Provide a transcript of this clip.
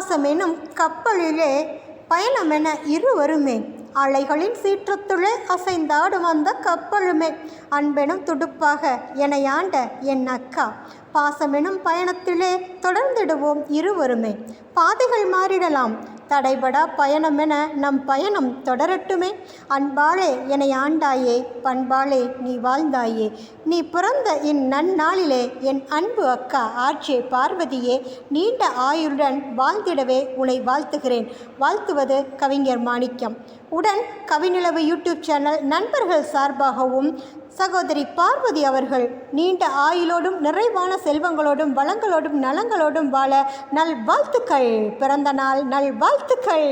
பாசமெனும் கப்பலிலே பயணமென இருவருமே அலைகளின் சீற்றத்துள்ளே அசைந்தாடும் அந்த கப்பலுமே. அன்பெனும் துடுப்பாக எனையாண்ட என் அக்கா பாசமெனும் பயணத்திலே தொடர்ந்திடுவோம் இருவருமே. பாதைகள் மாறிடலாம். தடைபடா பயணமென நம் பயணம் தொடரட்டுமே. அன்பாளே என்னை ஆண்டாயே பண்பாளே நீ வாழ்ந்தாயே. நீ பிறந்த இந்நன்னாளிலே என் அன்பு அக்கா ஆட்சியே பார்வதியே நீண்ட ஆயுளுடன் வாழ்ந்திடவே உன்னை வாழ்த்துகிறேன். வாழ்த்துவது கவிஞர் மாணிக்கம். உடன் கவிநிலவு யூடியூப் சேனல் நண்பர்கள் சார்பாகவும் சகோதரி பார்வதி அவர்கள் நீண்ட ஆயுளோடும் நிறைவான செல்வங்களோடும் வளங்களோடும் நலங்களோடும் வாழ நல் வாழ்த்துக்கள் பிறந்த நாள் நல் வாழ்த்துக்கள்